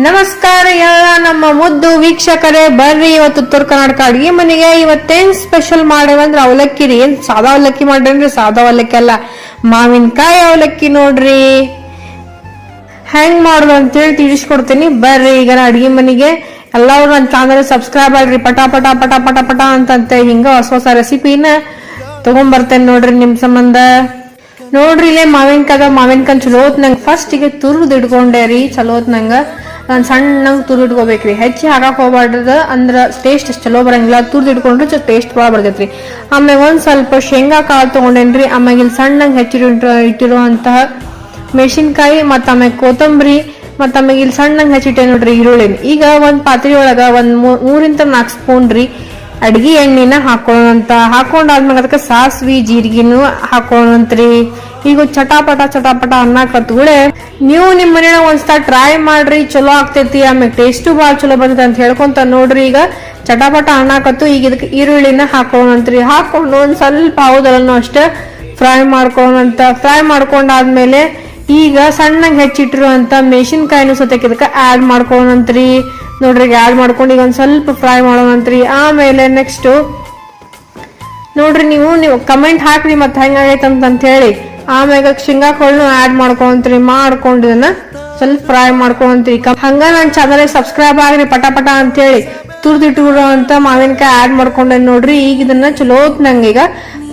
ನಮಸ್ಕಾರ ಎಲ್ಲ ನಮ್ಮ ಮುದ್ದು ವೀಕ್ಷಕರೇ, ಬರ್ರಿ ಇವತ್ತು ಉತ್ತರ ಕರ್ನಾಟಕ ಅಡಿಗೆ ಮನೆಗೆ. ಇವತ್ತೇನ್ ಸ್ಪೆಷಲ್ ಮಾಡೇವಂದ್ರೆ ಅವಲಕ್ಕಿ ರೀ. ಏನ್ ಸಾದಾ ಅವಲಕ್ಕಿ ಮಾಡ್ರಿ ಸಾದಾ ಅವಲಕ್ಕಿ ಅಲ್ಲ. ಮಾವಿನಕಾಯಿ ಅವಲಕ್ಕಿ ನೋಡ್ರಿ. ಹೆಂಗ್ ಅಂತ ಅಂತೇಳಿ ತಿಳಿಸ್ಕೊಡ್ತೀನಿ. ಬರ್ರಿ ಈಗ ಅಡಿಗೆ ಮನೆಗೆ. ಎಲ್ಲರೂ ನನ್ನ ಚಾನಲ್ ಸಬ್ಸ್ಕ್ರೈಬ್ ಆಗ್ರಿ. ಪಟ ಪಟ ಪಟ ಪಟ ಪಟ ಅಂತಂತೆ ಹಿಂಗ ಹೊಸ ಹೊಸ ರೆಸಿಪಿನ ತಗೊಂಡ್ಬರ್ತೇನೆ ನೋಡ್ರಿ ನಿಮ್ ಸಂಬಂಧ. ನೋಡ್ರಿ ಇಲ್ಲೇ ಮಾವಿನಕಾಯ್ದ ಮಾವಿನಕಾಯಿ ಚಲೋ ನಂಗೆ ಫಸ್ಟ್ಗೆ ತುರ್ದು ಇಟ್ಕೊಂಡೆ ರೀ. ಚಲೋ ಹೊತ್ ನಂಗ ನಾನು ಸಣ್ಣಂಗ್ ತುರ್ದು ಇಟ್ಕೋಬೇಕ್ರಿ ಹೆಚ್ಚಿ ಹಾಕಕ್ಕೆ ಹೋಗ್ಬಾರ್ದು ಅಂದ್ರೆ ಟೇಸ್ಟ್ ಚಲೋ ಬರಂಗಿಲ್ಲ. ತುರ್ದು ಇಟ್ಕೊಂಡ್ರೆ ಟೇಸ್ಟ್ ಭಾಳ ಬರ್ತೈತ್ರಿ. ಆಮ್ಯಾಗ ಒಂದು ಸ್ವಲ್ಪ ಶೇಂಗಾ ಕಾಳು ತೊಗೊಂಡೇನ್ರಿ ಆಮೇಲೆ ಇಲ್ಲಿ ಸಣ್ಣಂಗ್ ಹೆಚ್ಚಿಟ್ಟು ಇಟ್ಟಿರುವಂತಹ ಮೆಣಸಿನ್ಕಾಯಿ ಮತ್ತು ಆಮ್ಯಾಗ ಕೊತ್ತಂಬರಿ, ಮತ್ತು ಆಮೇಲೆ ಇಲ್ಲಿ ಸಣ್ಣಂಗ್ ಹೆಚ್ಚಿಟ್ಟೆ ನೋಡ್ರಿ ಈರುಳ್ಳಿ ಈಗ ಒಂದು ಪಾತ್ರೆ ಒಳಗೆ ಒಂದು ಮೂರಿಂದ ನಾಲ್ಕು ಸ್ಪೂನ್ ರೀ. ಅಡ್ಗಿ ಎಣ್ಣಿನ ಹಾಕೊಳ್ಳೋಣಂತ. ಹಾಕೊಂಡಾದ್ಮೇಲೆ ಅದಕ್ಕೆ ಸಾಸ್ವಿ, ಜೀರಿಗೆನು ಹಾಕೊಳ್ಳೋಣಂತ್ರಿ. ಈಗ ಚಟಾಪಟ ಚಟಾಪಟ ಅನ್ನ ಕತ್ಗುಳೆ ನೀವು ನಿಮ್ ಮನೇನ ಒಂದ್ಸಲ ಟ್ರೈ ಮಾಡ್ರಿ, ಚಲೋ ಆಗ್ತೈತಿ. ಆಮೇಲೆ ಟೇಸ್ಟು ಭಾಳ ಚಲೋ ಬರ್ತೈತಿ ಅಂತ ಹೇಳ್ಕೊಂತ ನೋಡ್ರಿ ಈಗ. ಚಟಾಪಟ ಅನ್ನ ಕತ್ತು ಈಗ ಇದಕ್ಕೆ ಈರುಳ್ಳಿನ ಹಾಕೊಳ್ಳೋಣಂತ್ರಿ. ಹಾಕೊಂಡು ಒಂದ್ ಸ್ವಲ್ಪ ಹೌದಲ್ಲೂ ಅಷ್ಟೇ ಫ್ರೈ ಮಾಡ್ಕೊಳ್ಳೋಣಂತ. ಫ್ರೈ ಮಾಡ್ಕೊಂಡಾದ್ಮೇಲೆ ಈಗ ಸಣ್ಣಗೆ ಹೆಚ್ಚಿಟ್ಟಿರುವಂತ ಮೆಣಸಿನ್ಕಾಯಿನೂ ಸತಕ್ಕೆ ಇದಕ್ಕೆ ಆಡ್ ಮಾಡ್ಕೊಳ್ಳೋಣಂತ್ರಿ. ನೋಡ್ರಿ ಆ್ಯಡ್ ಮಾಡ್ಕೊಂಡು ಈಗ ಒಂದು ಸ್ವಲ್ಪ ಫ್ರೈ ಮಾಡೋಣಂತ್ರಿ ಆಮೇಲೆ ನೆಕ್ಸ್ಟು ನೋಡ್ರಿ ನೀವು ನೀವು ಕಮೆಂಟ್ ಹಾಕ್ರಿ ಮತ್ತೆ ಹೆಂಗಾಗೈತೆ ಅಂತ ಹೇಳಿ. ಆಮ್ಯಾಗ ಶೇಂಗಾ ಕಾಳನ್ನು ಆ್ಯಡ್ ಮಾಡ್ಕೊಂತ್ರಿ, ಮಾಡ್ಕೊಂಡು ಇದನ್ನ ಸ್ವಲ್ಪ ಫ್ರೈ ಮಾಡ್ಕೊಂತ್ರಿ. ಹಂಗ ನನ್ನ ಚಾನಲ್ ಸಬ್ಸ್ಕ್ರೈಬ್ ಆಗ್ರಿ, ಪಟ ಪಟ ಅಂತ ಹೇಳಿ. ತುರ್ದಿಟ್ಟಿರೋ ಅಂತ ಮಾವಿನಕಾಯಿ ಆ್ಯಡ್ ಮಾಡ್ಕೊಂಡೆ ನೋಡ್ರಿ, ಈಗ ಇದನ್ನ ಚಲೋತ್ ನಂಗೆ ಈಗ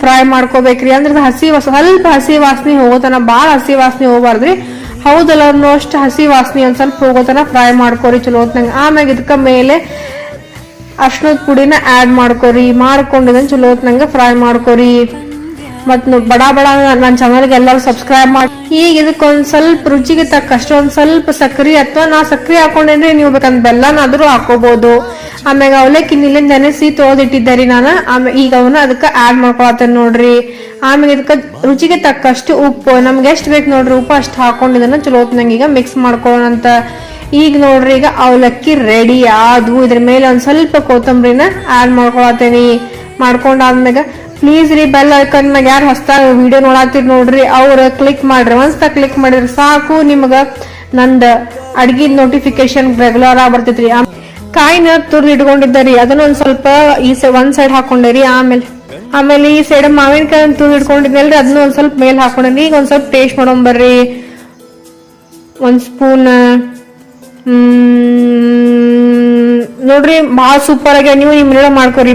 ಫ್ರೈ ಮಾಡ್ಕೋಬೇಕ್ರಿ. ಅಂದ್ರೆ ಹಸಿ ಸ್ವಲ್ಪ ಹಸಿ ವಾಸನೆ ಹೋಗೋತನ ಭಾಳ ಹಸಿ ವಾಸನೆ ಹೋಗ್ಬಾರ್ದ್ರಿ. ಹೌದಲ್ಲ ಅನ್ನೋ ಅಷ್ಟು ಹಸಿ ವಾಸನೆ ಒಂದು ಸ್ವಲ್ಪ ಹೋಗೋತನ ಫ್ರೈ ಮಾಡ್ಕೊರಿ, ಚಲೋ ನಂಗೆ. ಆಮ್ಯಾಗ ಇದಕ್ಕೆ ಮೇಲೆ ಅರ್ಶನದ ಪುಡಿನ ಆ್ಯಡ್ ಮಾಡ್ಕೊರಿ ಮಾಡ್ಕೊಂಡಿದ್ದನ್ನು ಚಲೋ ಹೊತ್ನಂಗೆ ಫ್ರೈ ಮಾಡ್ಕೊರಿ. ಮತ್ತು ಬಡ ಬಡ ನನ್ನ ಚಾನಲ್ಗೆ ಎಲ್ಲರೂ ಸಬ್ಸ್ಕ್ರೈಬ್ ಮಾಡಿ. ಈಗ ಇದಕ್ಕೆ ಒಂದ್ ಸ್ವಲ್ಪ ರುಚಿಗೆ ತಕ್ಕಷ್ಟು, ಒಂದು ಸ್ವಲ್ಪ ಸಕ್ಕರೆ ಅಥವಾ ನಾ ಸಕ್ಕರೆ ಹಾಕೊಂಡೇನ್ರಿ, ನೀವು ಬೇಕಂದ್ರೆ ಬೆಲ್ಲನಾದರೂ ಹಾಕೋಬಹುದು ಆಮ್ಯಾಗ ಅವಲಕ್ಕಿ ನಿಲ್ಲಿಂದ ನೆನೆಸಿ ತೊಳೆದಿಟ್ಟಿದ್ದಾರಿ ನಾನು. ಆಮೇಲೆ ಈಗ ಅವನು ಅದಕ್ಕೆ ಆಡ್ ಮಾಡ್ಕೊಳತ್ತೇನೆ ನೋಡ್ರಿ. ಆಮೇಲೆ ಇದಕ್ಕೆ ರುಚಿಗೆ ತಕ್ಕಷ್ಟು ಉಪ್ಪು. ನಮ್ಗೆ ಎಷ್ಟು ಬೇಕು ನೋಡ್ರಿ ಉಪ್ಪು ಅಷ್ಟು ಹಾಕೊಂಡಿದ್ದಾನೆ ಚಲೋ ನಂಗೆ ಈಗ ಮಿಕ್ಸ್ ಮಾಡ್ಕೊಳ್ಳೋಣಂತ ಈಗ ನೋಡ್ರಿ ಈಗ ಅವಲಕ್ಕಿ ರೆಡಿ ಆದ್ವು. ಇದ್ರ ಮೇಲೆ ಒಂದು ಸ್ವಲ್ಪ ಕೊತ್ತಂಬರಿನ ಆ್ಯಡ್ ಮಾಡ್ಕೊಳತ್ತೀನಿ. ಮಾಡ್ಕೊಂಡಾದ್ಮ್ಯಾಗ ಪ್ಲೀಸ್ ರೀ ಬೆಲ್ ಐಕನ್ ಮ್ಯಾಗ ಯಾರು ಹೊಸ ವಿಡಿಯೋ ನೋಡಾತಿರ್ ನೋಡ್ರಿ. ಅವ್ರ ಕ್ಲಿಕ್ ಮಾಡ್ರಿ. ಒಂದ್ಸ ಕ್ಲಿಕ್ ಮಾಡಿದ್ರೆ ಸಾಕು ನಿಮ್ಗೆ ನಂದ ಅಡ್ಗಿದ್ ನೋಟಿಫಿಕೇಶನ್ ರೆಗ್ಯುಲರ್ ಆಗಿ ಬರ್ತೈತ್ರಿ. ಕಾಯಿನ ತುರ್ದು ಇಟ್ಕೊಂಡಿದ್ದರಿ. ಅದನ್ನ ಒಂದ್ ಸ್ವಲ್ಪ ಈ ಒಂದ್ ಸೈಡ್ ಹಾಕೊಂಡೇರಿ ಆಮೇಲೆ. ಆಮೇಲೆ ಈ ಸೈಡ್ ಮಾವಿನಕಾಯಿ ತುರ್ದು ಇಟ್ಕೊಂಡಿದ್ನಲ್ರಿ, ಅದನ್ನ ಒಂದ್ ಸ್ವಲ್ಪ ಮೇಲ್ ಹಾಕೊಂಡೇನಿ. ಈಗ ಒಂದ್ ಸ್ವಲ್ಪ ಟೇಸ್ಟ್ ಮಾಡೋಣ ಬರ್ರಿ ಒಂದ್ ಸ್ಪೂನ್ ನೋಡ್ರಿ, ಭಾಳ ಸೂಪರ್ ಆಗಿ ನೀವು ನಿಮ್ ಮನೆಯೊಳಗ್ ಮಾಡ್ಕೊರಿ.